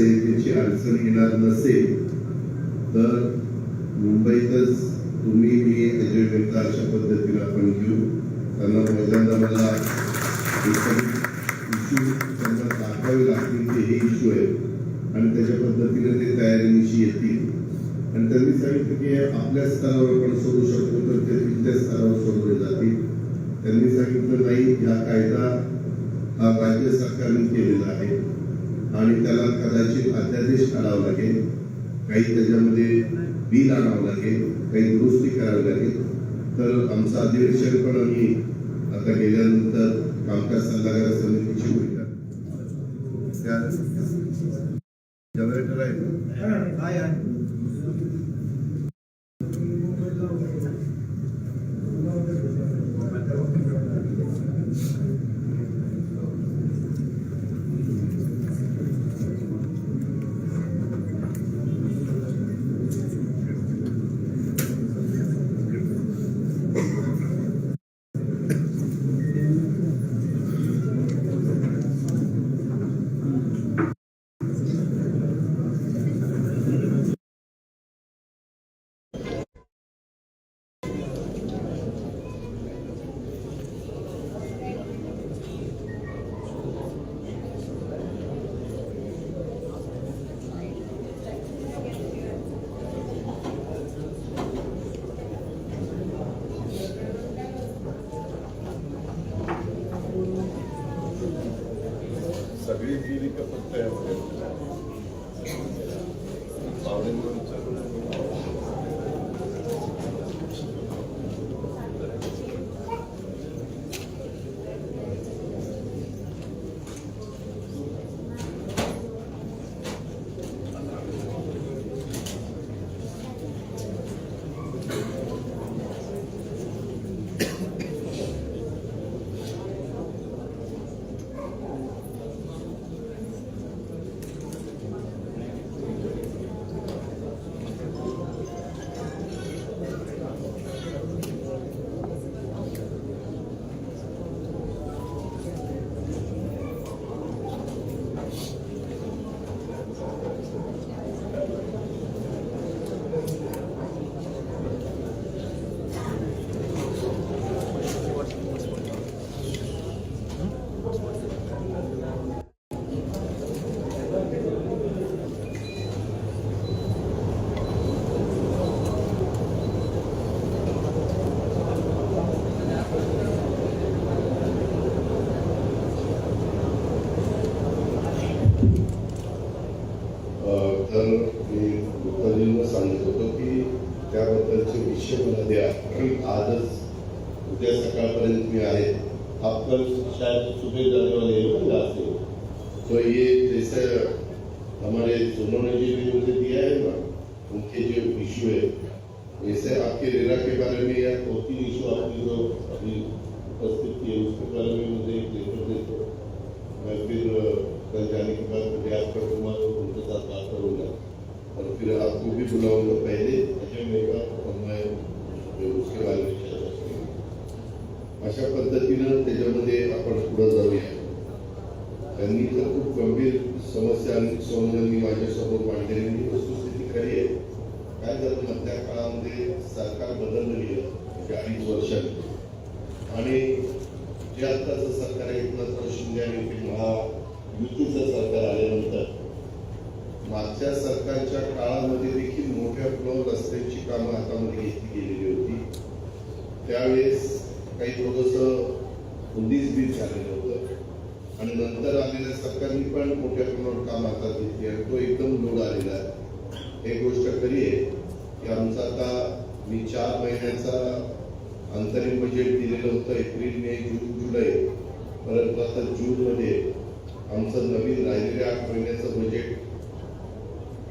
sede, retirar a sanidade na sede ভূমিকা করতে হবে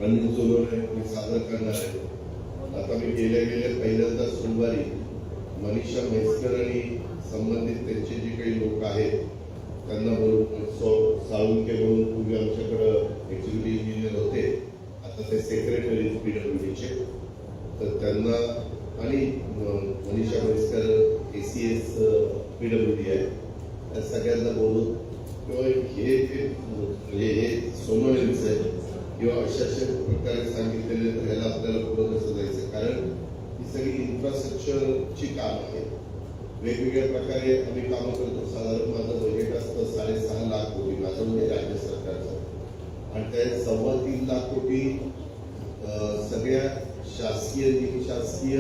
आनंद सोनवणे मी सादर करणार आहे. आता मी गेल्या गेल्या पहिल्यांदा सोमवारी मनीषा म्हैसकर आणि संबंधित त्यांचे जे काही लोक आहेत त्यांना बोलून साळुंके म्हणून पूर्वी आमच्याकडं एक्झिक्युटिव्ह इंजिनियर होते. आता ते सेक्रेटरी पीडब्ल्यूडीचे तर त्यांना आणि Manisha Mhaiskar A C S P W D आहे. त्या सगळ्यांना बोलून किंवा हे हे सोमवणीच किंवा अशा प्रकारे सांगितलेले तर ह्याला आपल्याला पुढं कसं जायचं? कारण ही सगळी इन्फ्रास्ट्रक्चरची कामं आहेत. वेगवेगळ्या प्रकारे आम्ही कामं करतो साधारण माझं बजेट असतं साडेसहा लाख कोटी माझं म्हणजे राज्य सरकारचं. आणि त्यात तीन लाख कोटी सगळ्या शासकीय निमशासकीय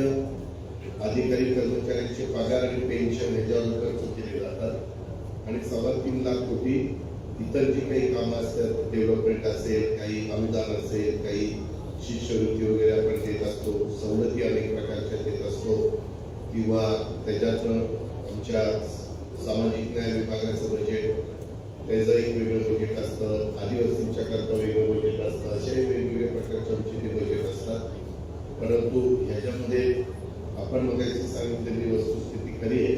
अधिकारी कर्मचाऱ्यांचे पगार आणि पेन्शन ह्याच्यावर खर्च केले जातात. तीन लाख कोटी. इतर जी काही कामं असतात डेव्हलपमेंट असेल काही अनुदान असेल काही शिष्यवृत्ती वगैरे आपण देत असतो सवलती अनेक प्रकारच्या देत असतो. किंवा त्याच्यातनं आमच्या सामाजिक न्याय विभागाचं बजेट त्याचं एक वेगळं बजेट असतं. आदिवासींच्या करता वेगळं बजेट असतं. अशाही वेगवेगळ्या प्रकारचे आमचे ते बजेट असतात. परंतु ह्याच्यामध्ये आपण मग सांगितलेली वस्तुस्थिती खरी आहे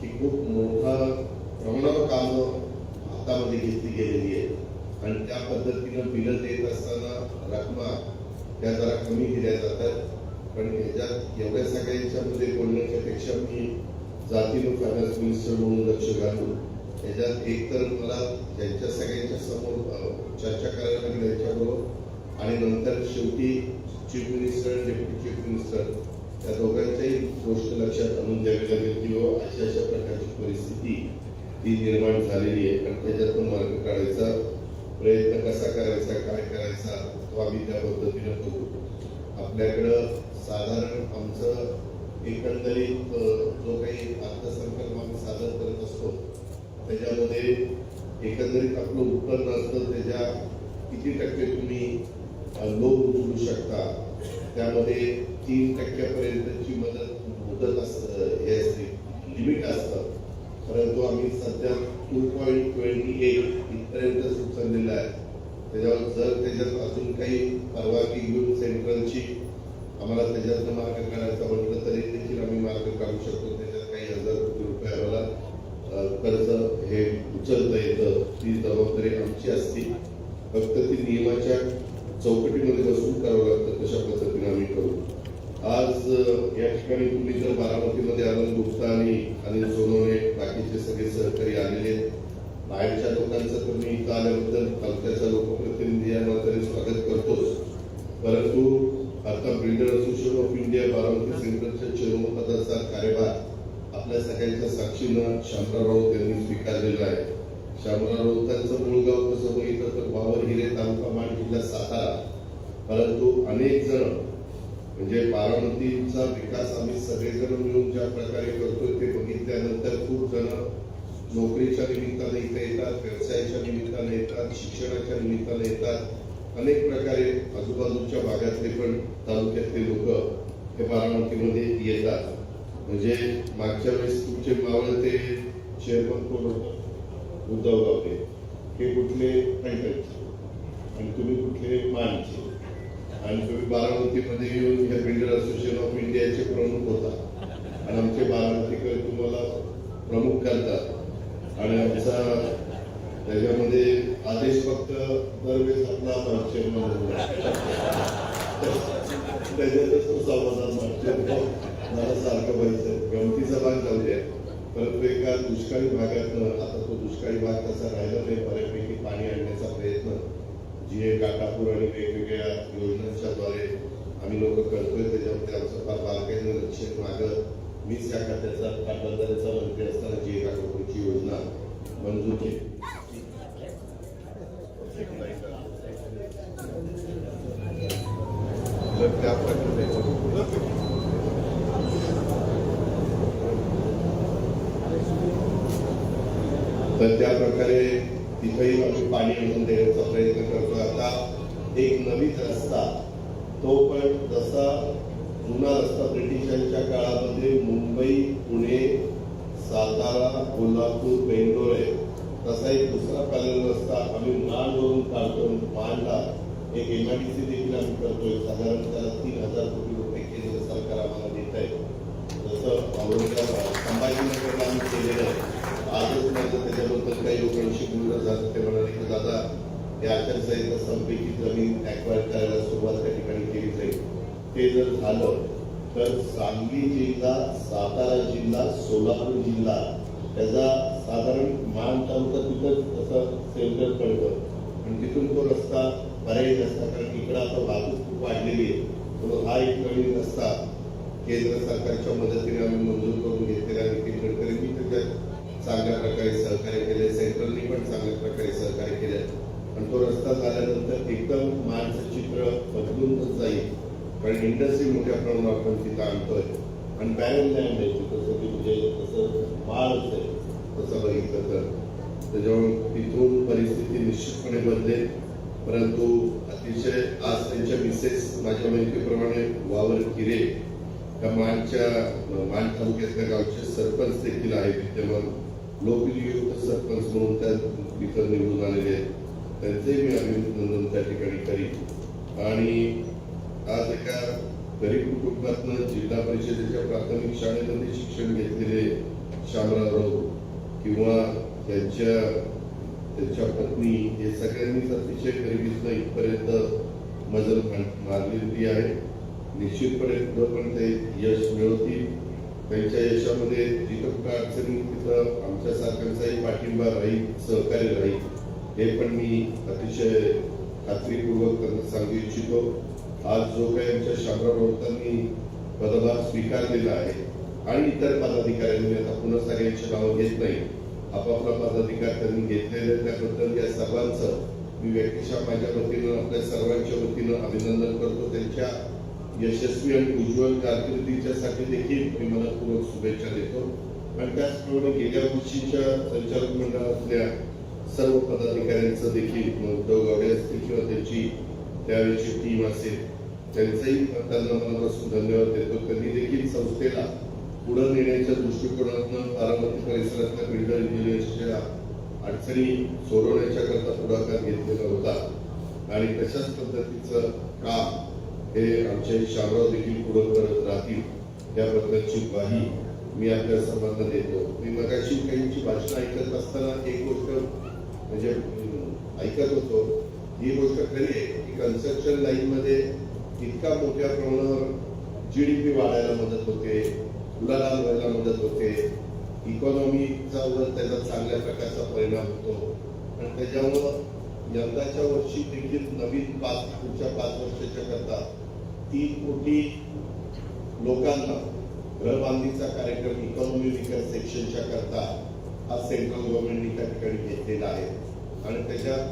की खूप मोठा प्रमाणावर कामं हातामध्ये घेतली गेलेली आहे आणि त्या पद्धतीनं बिलं देत असताना रकमा त्या जरा कमी दिल्या जातात. पण याच्यात एवढ्या सगळ्यांच्यामध्ये बोलण्याच्या पेक्षा मी जातीनं फायनान्स मिनिस्टर म्हणून लक्ष घालून ह्याच्यात एक तर मला त्यांच्या सगळ्यांच्या समोर चर्चा करायला लागली यांच्याबरोबर आणि नंतर शेवटी चीफ मिनिस्टर आणि डेप्युटी चीफ मिनिस्टर या दोघांच्याही गोष्ट लक्षात आणून द्यावी लागेल की अशा अशा प्रकारची परिस्थिती ती निर्माण झालेली आहे. आणि त्याच्यातून मार्ग काढायचा प्रयत्न कसा करायचा काय करायचा तो आम्ही त्या पद्धतीनं करू आपल्याकडं साधारण आमचं एकंदरीत जो काही अर्थसंकल्प आम्ही सादर करत असतो त्याच्यामध्ये एकंदरीत आपलं उत्पन्न असतं त्याच्या किती टक्के तुम्ही लोक उचलू शकता त्यामध्ये तीन टक्क्यापर्यंतची मदत मुदत असतं हे असते. लिमिट असतं. परंतु आम्ही सध्या टू पॉईंट ट्वेंटी एट इथपर्यंत सुचवलेलं आहे. त्याच्यावर जर त्याच्यात अजून काही परवानगी घेऊन सेंट्रलची आम्हाला त्याच्यातनं मार्ग काढायचा म्हटलं तरी देखील आम्ही मार्ग काढू शकतो. त्याच्यात काही हजार कोटी रुपये आम्हाला कर्ज हे उचलता येतं. ती जबाबदारी आमची असती. फक्त ती नियमाच्या चौकटीमध्ये बसून करावं लागतं तशा पद्धतीने आम्ही करू. आज या ठिकाणी तुम्ही जर बारामतीमध्ये आनंद गुप्ता आणि अनिल सोनवणे बाकीचे सगळे सहकारी आलेले बाहेरच्या लोकांचं तर मी इथं आल्याबद्दल तालुक्याचा लोकप्रतिनिधी या नात्याने स्वागत करतोच. परंतु आता builder association of India Baramati सेंटरच्या चेअरमन पदाचा कार्यभार आपल्या सगळ्यांच्या साक्षीनं शामराव राऊत यांनी स्वीकारलेला आहे. शामराव राऊतांचं मूळ गाव कसं बघितलं तर वावर हिरे तालुका माण जिल्हा सातारा. परंतु अनेक जण म्हणजे बारामतीचा विकास आम्ही सगळेजण मिळून ज्या प्रकारे करतोय ते बघितल्यानंतर खूप जण नोकरीच्या निमित्ताने इथे येतात व्यवसायाच्या निमित्ताने येतात शिक्षणाच्या निमित्ताने येतात. अनेक प्रकारे आजूबाजूच्या भागातले पण तालुक्यातले लोक हे बारामतीमध्ये येतात. म्हणजे मागच्या वेळेस तुमचे मावळते चेअरमन कोण होतं? उद्धव गावते हे कुठले आणि तुम्ही कुठले मानचे? आणि तुम्ही बारामतीमध्ये येऊन या बिल्डर असोसिएशन ऑफ इंडियाचे प्रमुख होता. आणि आमचे बारामतीकर तुम्हाला प्रमुख करतात. आणि आमचा त्याच्यामध्ये आदेश फक्त दरवेळेस आपला चेअरमन त्याच्यातच तो समाधान वाटतो मला सारखं व्हायचं. गमतीचा भाग जाऊ द्या परंतु एका दुष्काळी भागातनं आता तो दुष्काळी भाग तसा राहिला नाही. बऱ्यापैकी पाणी आणण्याचा प्रयत्न जी आहे काटापूर आणि वेगवेगळ्या योजनांच्या द्वारे आम्ही लोक करतोय त्याच्यामध्ये आमचं फार बारकाईनं लक्ष. मागं मीच या खात्याचा पाटबंधाऱ्याचा मंत्री असताना जी काटापूरची योजना मंजूर केली तर त्या प्रकारे तर त्या प्रकारे तिथेही आम्ही पाणी आणून देण्याचा प्रयत्न करतो आता एक नवीन रस्ता तो पण जसा जुना रस्ता ब्रिटिशांच्या काळामध्ये मुंबई पुणे सातारा कोल्हापूर बेंगलोर आहे तसा एक दुसरा पॅनल रस्ता आम्ही मानवरून काढतो मांडला. एक एमआयडीसी देखील आम्ही करतोय साधारण त्याला तीन हजार कोटी रुपये केंद्र सरकार आम्हाला देत आहे जसं औरंगाबाद संभाजीनगरला आम्ही केलेलं आहे आजच माझं त्याच्याबद्दल काही लोकांशी बोलणं झालं ते म्हणाले की दादा या आचारसंहिता संपली की जमीन ऍक्वायर करायला सुरुवात त्या ठिकाणी केली जाईल ते जर झालं तर सांगली जिल्हा सातारा जिल्हा सोलापूर जिल्हा त्याचा साधारण मान तालुका तिथं असं सेंटर पडतं. आणि तिथून तो रस्ता बऱ्याही नसता कारण इकडं आता वाहतूक खूप वाढलेली आहे. तो हा एक नवीन रस्ता केंद्र सरकारच्या मदतीने आम्ही मंजूर करून घेतलेला नितीन गडकरींनी त्याच्यात चांगल्या प्रकारे सहकार्य केले सेंट्रलनी पण चांगल्या प्रकारे सहकार्य केले आणि तो रस्ता झाल्यानंतर एकदम माणसं चित्र बदलूनच जाईल. कारण इंडस्ट्री मोठ्या प्रमाणात आपण तिथं आणतोय. आणि बॅरल लँड आहे तिथं की म्हणजे तसं माळच आहे तसं बघितलं तर. त्याच्यामुळे तिथून परिस्थिती निश्चितपणे बदलेल. परंतु अतिशय आज त्यांच्या मिसेस माझ्या माहितीप्रमाणे वावर किरे त्या मानच्या मान तालुक्यातल्या गावचे सरपंच देखील आहेत. विद्यमान लोकनियुक्त सरपंच म्हणून त्या तिथं निवडून आलेले आहेत. त्यांचेही मी अभिनंदन त्या ठिकाणी करीन. आणि आज एका गरीब कुटुंबातनं जिल्हा परिषदेच्या प्राथमिक शाळेमध्ये शिक्षण घेतलेले शामराव किंवा त्यांच्या त्यांच्या पत्नी हे सगळ्यांनीच अतिशय गरिबीतनं इथपर्यंत मजल मारलेली आहे. निश्चितपणे पुढं पण ते यश मिळवतील. त्यांच्या यशामध्ये जिथं कुठं अडचणी तिथं आमच्या सारख्यांचाही पाठिंबा राहील सहकार्य राहील. हे पण मी अतिशय खात्रीपूर्वक त्यांना सांगू इच्छितो. आज जो काही आमच्या शामराव राऊतांनी पदभार स्वीकारलेला आहे आणि इतर पदाधिकाऱ्यांनी आता पुन्हा सगळ्यांची नावं घेत नाही आपापला पदाधिकार त्यांनी घेतलेले त्याबद्दल या सर्वांचं मी व्यक्तिशः माझ्या वतीनं आपल्या सर्वांच्या वतीनं अभिनंदन करतो. त्यांच्या यशस्वी आणि उज्ज्वल कारकिर्दीच्यासाठी देखील मी मनपूर्वक शुभेच्छा देतो. आणि त्याचप्रमाणे गेल्या वर्षीच्या संचालक मंडळातल्या सर्व पदाधिकाऱ्यांचं देखील उद्धव गावडे असतील किंवा त्यांची त्यावेळेची टीम असेल त्यांचाही त्यांना मनापासून धन्यवाद देतो. त्यांनी देखील संस्थेला पुढे नेण्याच्या दृष्टिकोनातून बारामती परिसरातल्या बिल्डर इंजिनियर्सच्या अडचणी सोडवण्याच्या करता पुढाकार घेतलेला होता. आणि तशाच पद्धतीचं काम हे आमचे शामराव देखील पुढे करत राहतील त्याबद्दलची ग्वाही मी आपल्या सर्वांना देतो. मी मगाशी काहींची भाषण ऐकत असताना एक गोष्ट म्हणजे ऐकत होतो. ही गोष्ट खरी आहे की कन्स्ट्रक्शन लाईन मध्ये इतका मोठ्या प्रमाणावर जीडीपी वाढायला मदत होते उलाढाल व्हायला मदत होते. इकॉनॉमीचा वर त्याचा चांगल्या प्रकारचा परिणाम होतो. आणि त्याच्यामुळं यंदाच्या वर्षी देखील नवीन पाच पुढच्या पाच वर्षाच्या करता तीन कोटी लोकांना घरबांधणीचा कार्यक्रम इकॉनॉमी विकास सेक्शनच्या करता हा सेंट्रल गव्हर्नमेंटने त्या ठिकाणी घेतलेला आहे. आणि त्याच्यात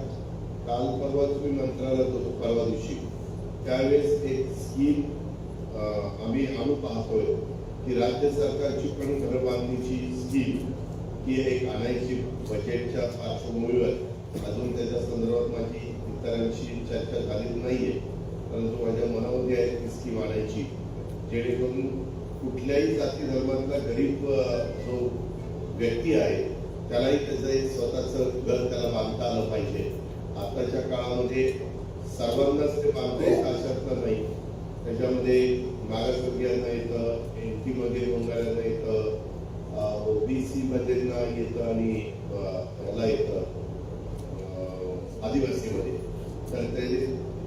काल परवा तुम्ही मंत्रालयात होतो परवा दिवशी. त्यावेळेस एक स्कीम आम्ही आणू पाहतोय की राज्य सरकारची पण घरबांधणीची स्कीम ही एक आणायची बजेटच्या पार्श्वभूमीवर. अजून त्याच्या संदर्भात माझी इतरांशी चर्चा झाली नाहीये. परंतु माझ्या मनामध्ये आहे ती स्कीम आणायची. जेणेकरून कुठल्याही जाती धर्मातला गरीब जो व्यक्ती आहे त्यालाही त्याचं एक स्वतःचं घर त्याला बांधता आलं पाहिजे. आताच्या काळामध्ये सर्वांनाच ते बांधता येतं अशातलं नाही. त्याच्यामध्ये मागासवर्गीयांना येतं एन टी मध्ये होणाऱ्यांना येतं ओबीसी मध्ये येतं आणि याला येतं आदिवासी आदिवासीमध्ये. तर ते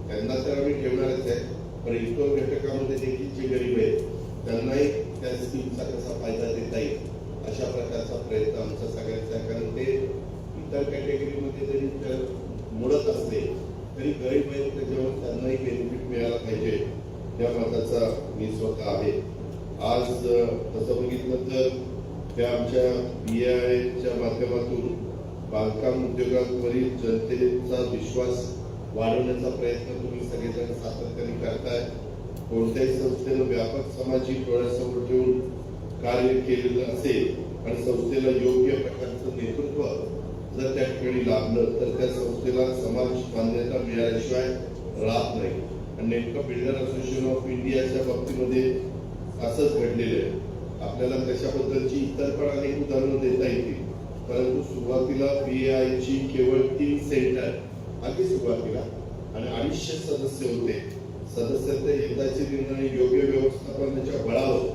त्यांना तर आम्ही ठेवणारच आहे पण इतर घटकामध्ये देखील जे गरीब आहेत त्यांनाही त्या स्कीमचा कसा फायदा देता येईल अशा प्रकारचा प्रयत्न आमचा सगळ्यांचा आहे. कारण ते इतर कॅटेगरीमध्ये जरी तर मोडत असते तरी गरीब आहेत त्याच्यावर त्यांनाही बेनिफिट मिळाला पाहिजे. या मताचा मी स्वतः आहे. आज तसं बघितलं तर त्या आमच्या बी आयच्या माध्यमातून बांधकाम उद्योगांवरील जनतेचा विश्वास वाढवण्याचा प्रयत्न तुम्ही सगळेजण सातत्याने करताय. कोणत्याही संस्थेनं व्यापक सामाजिक डोळ्यासमोर ठेवून कार्य केलेलं असेल आणि संस्थेला योग्य प्रकारचं नेतृत्व जर त्या ठिकाणी लाभलं तर त्या संस्थेला समाज मान्यता मिळाल्याशिवाय राहत नाही. आणि नेमकं बिल्डर असोसिएशन ऑफ इंडियाच्या बाबतीमध्ये असंच घडलेलं आहे. आपल्याला त्याच्याबद्दलची इतर पण अनेक उदाहरणं देता येतील. परंतु सुरुवातीला बी ची केवळ तीन सेंटर अगदी सुरुवातीला आणि अडीचशे सदस्य होते. सदस्यांचे एकदाचे निर्णय योग्य व्यवस्थापनाच्या बळावर.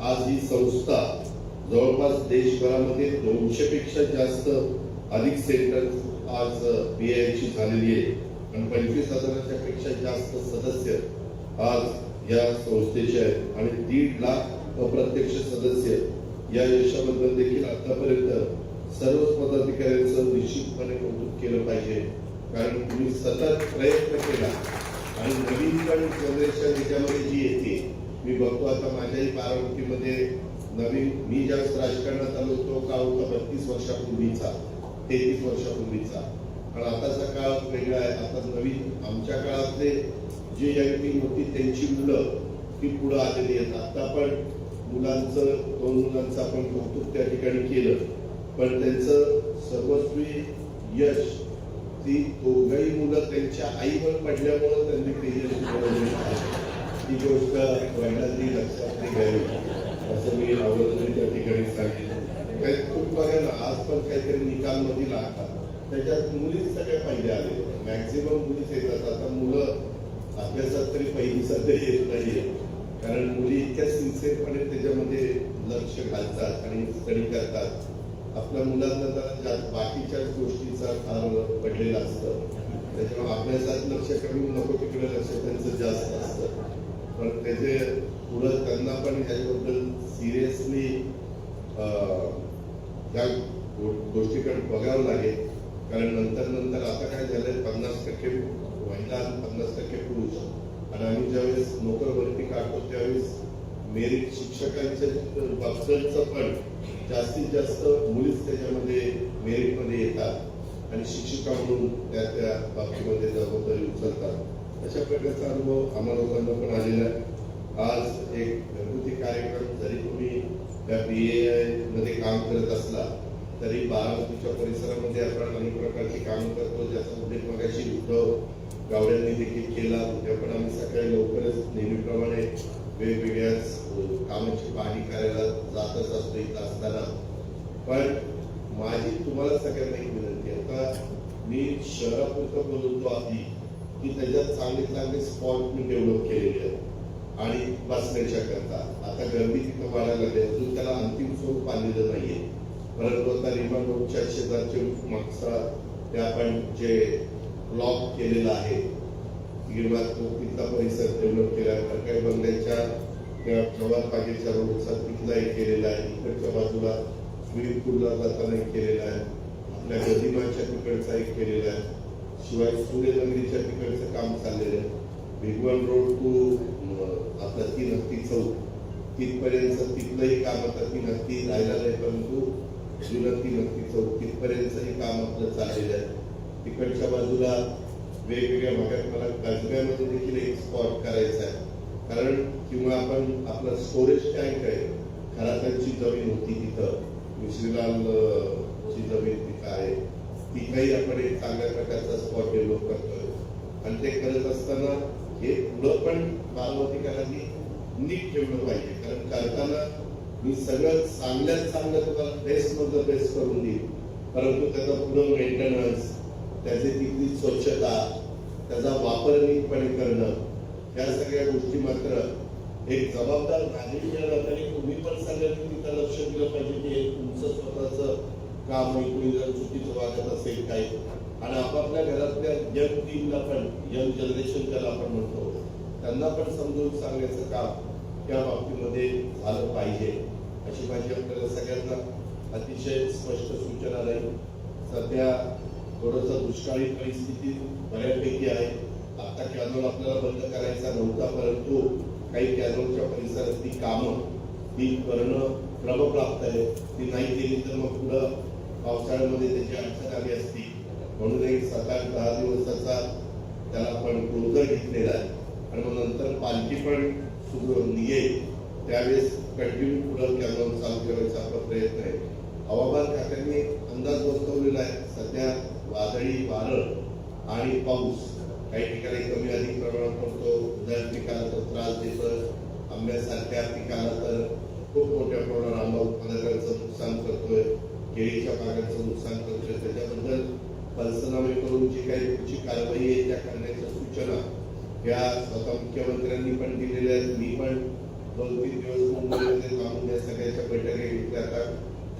आज ही संस्था जवळपास देशभरामध्ये दोनशे पेक्षा जास्त अधिक सेंटर आज बी ची झालेली आहे. आणि पंचवीस हजाराच्या पेक्षा जास्त सदस्य आज या संस्थेचे आहेत. आणि दीड लाख अप्रत्यक्ष सदस्य या यशाबद्दल देखील आतापर्यंत सर्वच पदाधिकाऱ्यांचं निश्चितपणे कौतुक केलं पाहिजे. कारण तुम्ही सतत प्रयत्न केला आणि नवीन पण जनरेशन याच्यामध्ये जी येते मी बघतो आता माझ्याही बारामतीमध्ये नवीन मी ज्यावेळेस राजकारणात आलो तो का होता बत्तीस वर्षापूर्वीचा. तेहतीस वर्षापूर्वीचा पण आताचा काळ वेगळा आहे. आता नवीन आमच्या काळातले जे यंगलिंग होती त्यांची मुलं ती पुढं आलेली आहेत. आता पण मुलांचं दोन मुलांचं आपण कौतुक त्या ठिकाणी केलं. पण त्यांचं सर्वस्वी यश ती दोघही मुलं त्यांच्या आईवर पडल्यामुळं त्यांनी ते यश मिळवलेलं आहे. गोष्ट वडिलांनी लक्षात घ्यावी असं मी आवर्जून त्या ठिकाणी सांगितलं काही खूप बघा आज पण काहीतरी निकाल मध्ये लागतात त्याच्यात मुलीच सगळ्या पहिले आले मॅक्झिमम मुलीच येतात. आता मुलं अभ्यासात तरी पहिली सध्या येत नाहीये. कारण मुली इतक्या सिन्सिअरपणे त्याच्यामध्ये लक्ष घालतात आणि स्टडी करतात. आपल्या मुलांना जरा जास्त गोष्टीचा फार पडलेला असतं. त्याच्यामुळे अभ्यासात लक्ष कमी नको तिकडे लक्ष त्यांचं जास्त असतं. पण त्याचे पुढं त्यांना पण ह्याच्याबद्दल सिरियसली त्या गोष्टीकडे बघावं लागेल. कारण नंतर नंतर आता काय झालंय पन्नास टक्के महिला आणि पन्नास टक्के पुरुष. आणि आम्ही ज्यावेळेस नोकर भरती काढतो त्यावेळेस मेरिट शिक्षकांच्या बद्दलचं पण जास्तीत जास्त मुलीच त्याच्यामध्ये मेरिटमध्ये येतात. आणि शिक्षिका म्हणून त्या त्या बाबतीमध्ये जबाबदारी उचलतात. अशा प्रकारचा अनुभव आम्हा लोकांना पण आलेला आहे. आज एक घरगुती कार्यक्रम जरी तुम्ही त्या बी ए मध्ये काम करत असला तरी बारामतीच्या परिसरामध्ये आपण अनेक प्रकारची कामं करतो ज्याचा उल्लेख मगाशी उद्धव गावड्यांनी देखील केला. उद्या पण आम्ही सकाळी लवकरच नेहमीप्रमाणे वेगवेगळ्या कामाची पाहणी करायला जातच असतो इथं असताना. पण माझी तुम्हाला सगळ्यांना एक विनंती आहे. आता मी शहरापुरतं बोलतो आधी की त्याच्यात चांगले चांगले स्पॉट मी डेव्हलप केलेले आहेत. आणि बसण्याच्या करता. आता गर्दी तिथं वाढायला लागली आहे. अजून त्याला अंतिम स्वरूप आलेलं नाहीये. परंतु आता रिमा रोडच्या शेजारचे मागचा ते आपण जे ब्लॉक केलेला आहे किंवा तो तिथला परिसर डेव्हलप केला आहे काही बंगल्याच्या त्या प्रवास बागेच्या रोडचा तिथला एक केलेला आहे. इकडच्या बाजूला स्विमिंग पूलला जाताना एक केलेला आहे. आपल्या गदिमाच्या तिकडचा एक केलेला आहे. शिवाय सूर्यनगरीच्या तिकडचं काम चाललेलं आहे. भिगवण रोड टू आपला तीन हत्ती चौक. तिथपर्यंत तिथलंही काम आता तीन हत्ती राहिलेलं नाही परंतु जुनं तीन हत्ती चौक तिथपर्यंतही काम आपलं चाललेलं आहे. तिकडच्या बाजूला वेगवेगळ्या भागात मला कसब्यामध्ये देखील एक स्पॉट करायचा आहे. कारण किंवा आपण आपलं स्टोरेज टँक आहे खरातांची जमीन होती तिथं. मिश्रीलाल ची जमीन तिथं आहे. तिथंही आपण एक चांगल्या प्रकारचा स्पॉट डेव्हलप करतोय. आणि ते करत असताना हे पुढं पण बालवतीकरांनी नीट ठेवलं पाहिजे. कारण करताना मी सगळं चांगल्यात चांगलं तुम्हाला बेस्ट मधलं बेस्ट करून देईन. परंतु त्याचा पुढं मेंटेनन्स त्याची तिथली स्वच्छता त्याचा वापर नीटपणे करणं या सगळ्या गोष्टी मात्र एक जबाबदार नागरिक या नात्याने तुम्ही पण सगळ्यांनी तिथं लक्ष दिलं पाहिजे की हे तुमचं स्वतःचं काम आहे. कोणी जर चुकीचं वागत असेल काही आणि आपापल्या घरातल्या यंग टीमला पण यंग जनरेशन त्याला आपण म्हणतो. त्यांना पण समजून सांगण्याचं काम त्या बाबतीमध्ये झालं पाहिजे. अशी माझी आपल्याला सगळ्यांना अतिशय स्पष्ट सूचना राहील. सध्या थोडंसं दुष्काळी परिस्थिती बऱ्यापैकी आहे. आता कॅनोल आपल्याला बंद करायचा नव्हता परंतु काही कॅनोलच्या परिसरातली कामं ती करणं क्रमप्राप्त आहे ती नाही केली तर मग पुढं पावसाळ्यामध्ये त्याची अडचण आली असती. म्हणूनही एक सात आठ दहा दिवसाचा त्याला आपण क्लोजर घेतलेला आहे. आणि मग नंतर पालखी पण सुरू येईल. त्यावेळेस कंटिन्यू पुढं कॅमेरा चालू ठेवायचा आपला प्रयत्न आहे. हवामान खात्याने अंदाज वर्तवलेला आहे. सध्या वादळी वारं आणि पाऊस काही ठिकाणी कमी अधिक प्रमाणात पडतो. उद्या पिकाला तर त्रास देतं. आंब्यासारख्या पिकाला तर खूप मोठ्या प्रमाणात आंबा उत्पादकांचं नुकसान करतोय. केळीच्या बागांचं नुकसान करतोय. त्याच्याबद्दल पंचनामे करून जी काही पुढची कारवाई आहे त्या करण्याच्या सूचना या स्वतः मुख्यमंत्र्यांनी पण दिलेल्या आहेत. मी पण दोन तीन दिवस मुंबईमध्ये थांबून या सगळ्याच्या बैठका घेतल्या. आता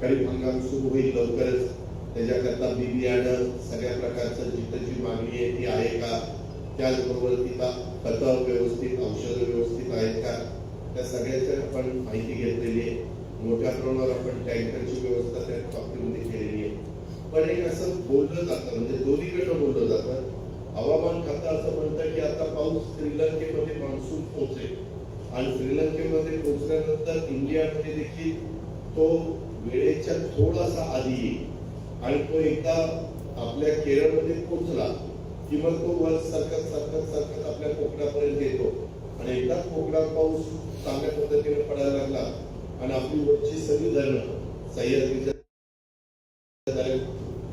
खरीप हंगाम सुरू होईल लवकरच. त्याच्याकरता बी बियाणं सगळ्या प्रकारचं जिथं मागणी आहे ती आहे का? त्याचबरोबर तिथं खतं व्यवस्थित औषधं व्यवस्थित आहेत का? त्या सगळ्याच्या आपण माहिती घेतलेली आहे. मोठ्या प्रमाणावर आपण टँकरची व्यवस्था त्या बाबतीमध्ये केलेली आहे. पण एक असं बोललं जातं म्हणजे दोन्हीकडनं बोललं जातं. हवामान खातं असं म्हणतं की आता पाऊस श्रीलंकेमध्ये मान्सून पोहोचेल. आणि श्रीलंकेमध्ये पोहोचल्यानंतर इंडियामध्ये देखील तो वेळेच्या थोडासा आधी येईल. आणि तो एकदा आपल्या केरळमध्ये पोहोचला की मग तो वर सरकत सरकत सरकत आपल्या कोकणापर्यंत येतो. आणि एकदा कोकणात पाऊस चांगल्या पद्धतीने पडायला लागला आणि आपली वरची सगळी धरणं सह्याद्रीच्या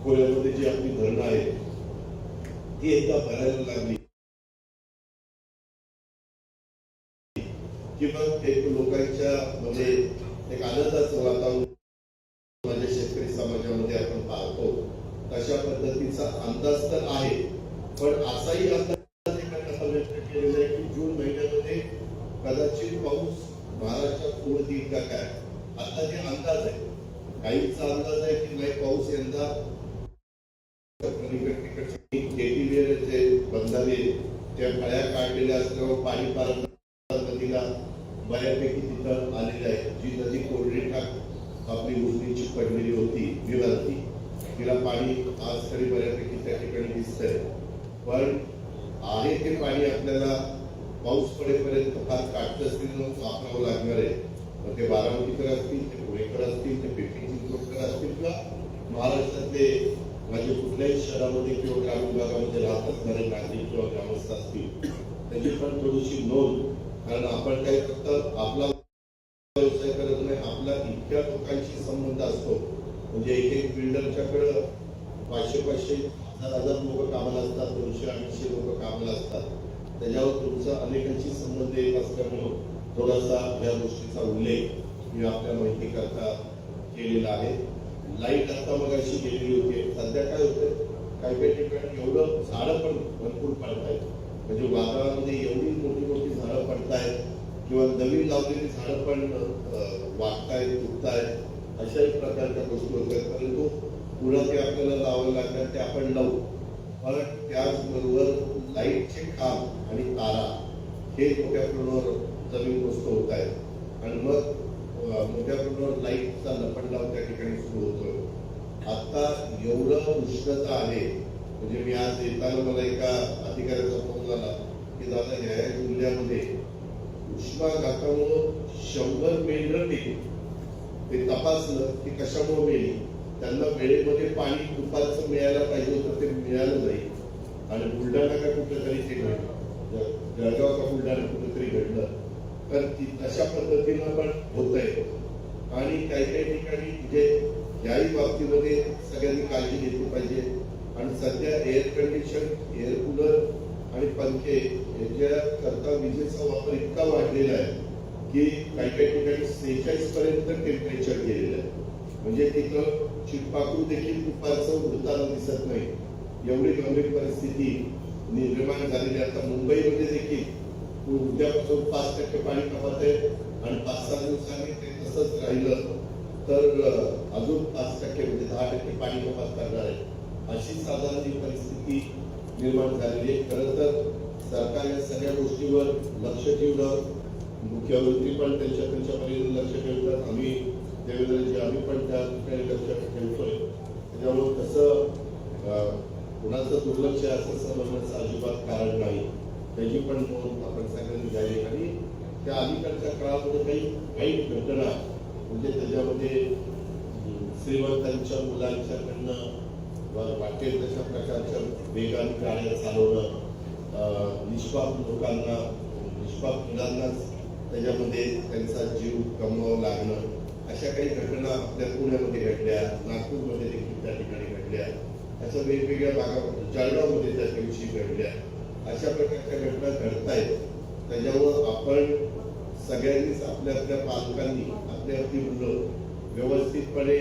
खोऱ्यामध्ये जी आपली धरणं आहेत ती एकदा लागली की मग ते लोकांच्या म्हणजे एक आनंदाचं वातावरण माझ्या शेतकरी समाजामध्ये आपण पाहतो तशा पद्धतीचा अंदाज तर आहे पण असाही अंदाज एका व्यक्त केलेला आहे की जून महिन्यामध्ये कदाचित पाऊस महाराष्ट्रात पूर्ण देईल का काय आता ते अंदाज आहे काहींचा अंदाज आहे की नाही पाऊस यंदा काढलेल्या पाणी पारंपरा नदीला बऱ्यापैकी तिथं आलेली आहे जी नदी कोरडी ठाक आपली उजनीची पडलेली होती विवारती तिला पाणी आज तरी बऱ्यापैकी त्या ठिकाणी दिसतंय. पण आहे ते पाणी आपल्याला पाऊस पडेपर्यंत फार काटकसरीनं वापरावं लागणार आहे. मग ते बारामतीकर असतील ते पुणेकर असतील ते पिंपरी चिंचवडकर असतील किंवा महाराष्ट्रातले म्हणजे कुठल्याही शहरामध्ये किंवा ग्रामीण भागामध्ये राहत असणारे नागरिक किंवा ग्रामस्थ असतील. त्याची पण थोडीशी नोंद कारण आपण काय फक्त आपला व्यवसाय करत नाही आपला इतक्या लोकांशी संबंध असतो. म्हणजे एक एक बिल्डरच्याकडं पाचशे पाचशे हजार हजार लोक कामाला असतात दोनशे अडीचशे लोक कामाला असतात. त्याच्यावर तुमचा अनेकांशी संबंध येत असल्यामुळं थोडासा या गोष्टीचा उल्लेख मी आपल्या माहिती करता केलेला आहे. लाइट आता मग अशी गेलेली होती. सध्या काय होतं काही काही ठिकाणी एवढं झाडं पण भरपूर पडतात. म्हणजे वादळामध्ये एवढी मोठी मोठी झाडं पडतायत किंवा नवीन लावलेली झाडं पण अं, वाढतायत तुटतायत अशाही प्रकारच्या गोष्टी होतात परंतु पुढं ते आपल्याला लावावं लागतात ते आपण लावू पण त्याचबरोबर लाईटचे काम आणि तारा हे मोठ्या प्रमाणावर जमीन गोष्ट होत आहेत आणि मग मोठ्या प्रमाणावर लाईटचा लपंडाव त्या ठिकाणी सुरू होतोय. आता एवढं उष्णता आहे म्हणजे मी आज येताना मला एका अधिकाऱ्याचा फोन झाला की दादा ह्या जिल्ह्यामध्ये उष्माघातामुळं शंभर मेंढर ते तपासलं की कशामुळे मेली. त्यांना वेळेमध्ये पाणी दुपारचं मिळायला पाहिजे होतं ते मिळालं नाही. आणि बुलढाणा का कुठेतरी ते घडलं. जळगाव का बुलढाणा कुठेतरी घडलं. तर ती तशा पद्धतीनं पण होत आहे आणि काही काही ठिकाणी जे याही बाबतीमध्ये सगळ्यांनी काळजी घेतली पाहिजे. आणि सध्या एअर कंडिशन एअर कूलर आणि पंखे याच्या करता विजेचा वापर इतका वाढलेला आहे की काही काही ठिकाणी सेहेचाळीस पर्यंत टेम्परेचर गेलेलं आहे. म्हणजे तिथं चिटपाकू देखील दुपारचं उडताना दिसत नाही. एवढी गंभीर परिस्थिती निर्माण झालेली आता मुंबईमध्ये देखील उद्यापासून पाच टक्के पाणी कपात आहे आणि पाच सहा दिवसांनी ते तसंच राहिलं तर अजून पाच टक्के म्हणजे दहा टक्के पाणी कपात करणार आहे. अशी साधारण ही परिस्थिती निर्माण झालेली आहे. खरं तर सरकार या सगळ्या गोष्टीवर लक्ष ठेवलं. मुख्यमंत्री पण त्यांच्या त्यांच्या परीने लक्ष ठेवतात. आम्ही देवेंद्रजी आम्ही पण त्या ठिकाणी लक्ष ठेवतोय. त्याच्यामुळं कसं कुणाचं दुर्लक्ष आहे असं समजण्याचं अजिबात कारण नाही. त्याची पण नोंद आपण सगळ्यांनी झाली आणि त्या अलीकडच्या काळामध्ये काही वाईट घटना म्हणजे त्याच्यामध्ये श्रीमंतांच्या मुलांच्याकडनं वाटेल तशा प्रकारच्या वेगाने गाड्या चालवणं निष्पाप लोकांना निष्पाप मुलांनाच त्याच्यामध्ये त्यांचा जीव गमवावा लागणं अशा काही घटना आपल्या पुण्यामध्ये घडल्या नागपूरमध्ये देखील त्या ठिकाणी घडल्या अशा वेगवेगळ्या भागामध्ये जळगावमध्ये त्या दिवशी घडल्या. अशा प्रकारच्या घटना घडतायत. त्याच्यामुळं आपण सगळ्यांनीच आपल्या आपल्या पालकांनी आपली आपली मुलं व्यवस्थितपणे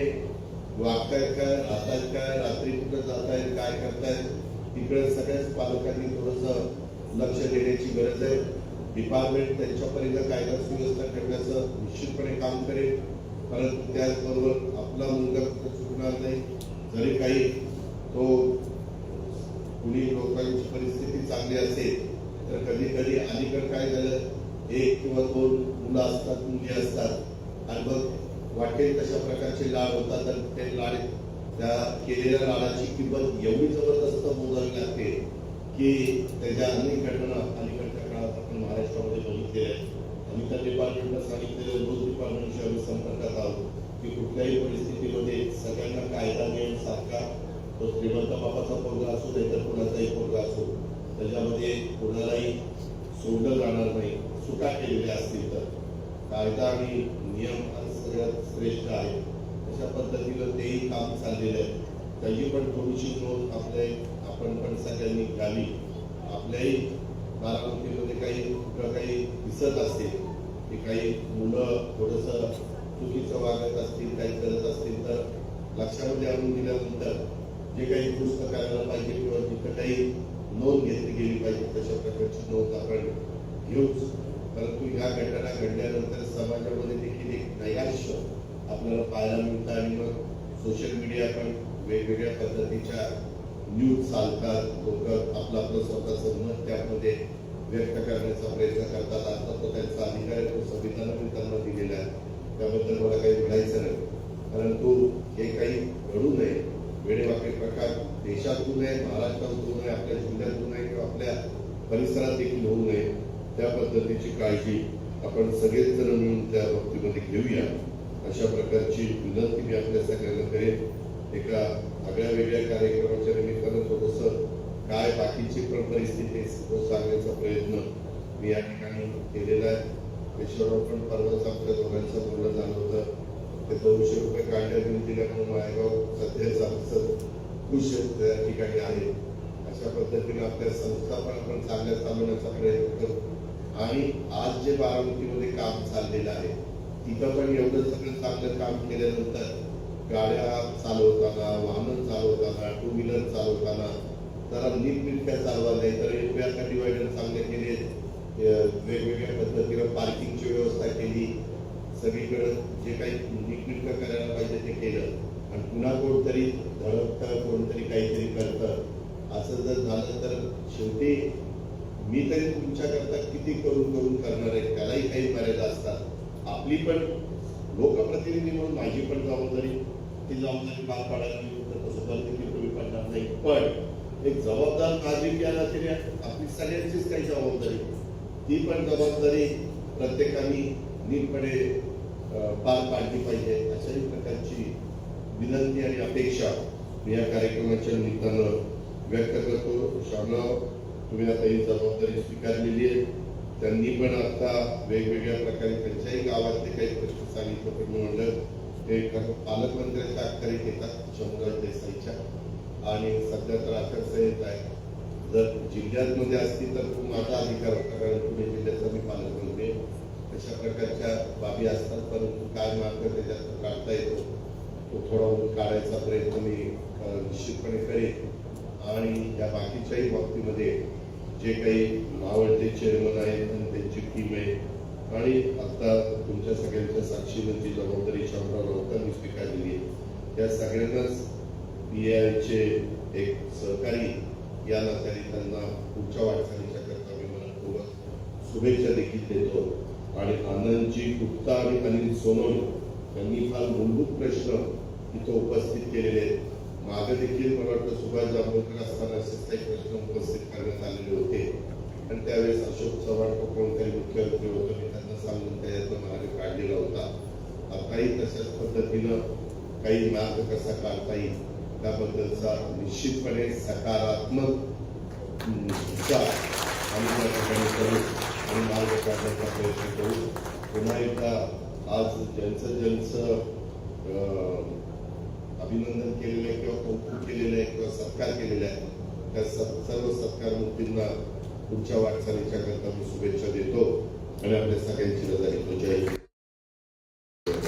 वागतायत काय राहतायत काय रात्री कुठं जातायत काय करतायत इकडे सगळ्याच पालकांनी थोडंसं लक्ष देण्याची गरज आहे. डिपार्टमेंट त्यांच्या कायदा सुव्यवस्था ठेवण्याचं निश्चितपणे काम करेल. परंतु त्याचबरोबर आपला मुलगा चुकणार नाही. जरी काही तो कुणी लोकांची परिस्थिती चांगली असेल तर कधी कधी अलीकडे काय झालं? एक किंवा दोन मुलं असतात मुली असतात. आणि मग वाटेल तशा प्रकारचे लाड होतात तर ते लाड त्या केलेल्या लाडाची किंमत एवढी जबरदस्त मोजावी लागते की त्याच्या अनेक घटना अलीकडच्या काळात आपण महाराष्ट्रामध्ये बघितलेल्या आहेत. आम्ही त्या डिपार्टमेंटला सांगितलेलं रोज डिपार्टमेंटशी आम्ही संपर्कात आहोत की कुठल्याही परिस्थितीमध्ये सगळ्यांना कायदा नियम सारखा तो श्रीमंत बापाचा पोरगा असो नाही तर कुणाचाही पोरगा असो त्याच्यामध्ये कुणालाही सोडलं जाणार नाही. सुटा केलेल्या असतील तर. कायदा आणि नियम सगळ्यात श्रेष्ठ आहे. अशा पद्धतीनं तेही काम चाललेलं आहे. त्याची पण थोडीशी नोंद आपल्या आपण पण सगळ्यांनी घ्यावी. आपल्याही बारामतीमध्ये काही कुठं काही दिसत असेल की काही मुलं थोडंसं चुकीचं वागत असतील काही करत असतील तर लक्षामध्ये आणून दिल्यानंतर जे काही दुरुस्त करायला पाहिजे किंवा जिथं काही नोंद घेतली गेली पाहिजे तशा प्रकारची नोंद आपण घेऊच परंतु ह्या घटना घडल्यानंतर समाजामध्ये देखील एक नैराश्य आपल्याला पाहायला मिळतं आणि मग सोशल मीडिया पण वेगवेगळ्या पद्धतीच्या न्यूज चालतात. लोक आपलं आपलं स्वतःचं मत त्यामध्ये व्यक्त करण्याचा प्रयत्न करतात. आता तो त्यांचा अधिकार आहे तो संविधानाने त्यांना दिलेला आहे. त्याबद्दल मला काही म्हणायचं नाही. परंतु हे काही घडू नये. वेडेवाकडे प्रकार देशातून आहे महाराष्ट्रातून महाराष्ट्रात होऊ नये आपल्या जिल्ह्यातून आहे किंवा आपल्या परिसरात देखील होऊ नये. त्या पद्धतीची काळजी आपण सगळेच जण मिळून त्या बाबतीमध्ये घेऊया. अशा प्रकारची विनंती मी आपल्या सगळ्यांना करेन. एका आगळ्या वेगळ्या कार्यक्रमाच्या निमित्तानं थोडस काय बाकीची पण परिस्थिती सांगण्याचा प्रयत्न मी या ठिकाणी केलेला आहे. पेशवराव पण परवाच आपल्या दोघांचं बोलणं झालं होतं. ते दोनशे रुपये काढल्या देऊन दिल्यामुळे मायगाव सध्याचा आमचं खुश त्या ठिकाणी आहे अशा पद्धतीने आपल्या संस्था पण आपण चांगल्या चालवण्याचा प्रयत्न करतो आणि आज जे बारामतीमध्ये काम चाललेलं आहे तिथं पण एवढं सगळं चांगलं काम केल्यानंतर गाड्या चालवताना वाहन चालवताना टू व्हीलर चालवताना जरा नीटनिटक्या चालवा नाही तर एका डिवायडर चांगले केले वेगवेगळ्या पद्धतीनं पार्किंगची व्यवस्था केली. सगळीकडं जे काही नीटनेटकं करायला पाहिजे ते केलं. आणि पुन्हा कोणतरी धडकतं कोणतरी काहीतरी करतं. असं जर झालं तर शेवटी मी तरी तुमच्याकरता किती करून करून करणार आहे? त्यालाही काही मर्यादा असतात. आपली पण लोकप्रतिनिधी म्हणून माझी पण जबाबदारी ती जबाबदारी पार पाडायला तर तसं की तुम्ही पडणार नाही. पण एक जबाबदार नागरिक याला तरी आपली सगळ्यांचीच काही जबाबदारी. ती पण जबाबदारी प्रत्येकाने नीटपणे पार पाडली पाहिजे. अशाही प्रकारची विनंती आणि अपेक्षा मी या कार्यक्रमाच्या निमित्तानं व्यक्त करतो. श्यामराव तुम्ही आता ही जबाबदारी स्वीकारलेली आहे. त्यांनी पण आता वेगवेगळ्या प्रकारे त्यांच्याही गावातले काही प्रश्न सांगितलं. पण मी म्हणलं ते पालकमंत्र्यांच्या अखत्यारीत येतात शंभूराज देसाईच्या. आणि सध्या तर आचारसंहिता आहे जर जिल्ह्यांमध्ये असतील तर तो माझा अधिकार होता कारण पुणे जिल्ह्याचा मी पालकमंत्री अशा प्रकारच्या बाबी असतात परंतु काय मार्ग त्याच्यात काढता येतो तो थोडा काढायचा प्रयत्न मी निश्चितपणे करेन. आणि या बाकीच्याही बाबतीमध्ये जे काही मावळते चेअरमन आहेत आणि त्यांची टीम आहे. आणि आता तुमच्या सगळ्यांच्या साक्षीनं जी जबाबदारी शामराव राऊतांनी स्वीकारलेली आहे. त्या सगळ्यांनाच पी आयचे एक सहकारी या नात्याने त्यांना पुढच्या वाटचालीच्या करता मी मनपूर्वक शुभेच्छा देखील देतो. आणि आनंदजी गुप्ता आणि अनिल सोनवणे यांनी फार मूलभूत प्रश्न इथं उपस्थित केलेले आहेत. मागे देखील मला वाटतं सुभाष जांभूळकर असताना असेच काही प्रश्न उपस्थित करण्यात आलेले होते. आणि त्यावेळेस अशोक चव्हाण कोणतरी मुख्यमंत्री होतो मी त्यांना सांगून त्याच्यातून मार्ग काढलेला होता. आताही तशाच पद्धतीनं काही मार्ग कसा काढता येईल त्याबद्दलचा निश्चितपणे सकारात्मक विचार आम्ही त्या ठिकाणी करू आणि मार्ग काढण्याचा प्रयत्न करू. पुन्हा एकदा आज ज्यांचं ज्यांचं अभिनंदन केलेलं आहे किंवा कौतुक केलेलं आहे किंवा सत्कार केलेला आहे त्या स- सर्व सत्कार मूर्तींना पुढच्या वाटचालीच्या करता मी शुभेच्छा देतो. आणि आपल्या सगळ्यांची रजा घेतो. जय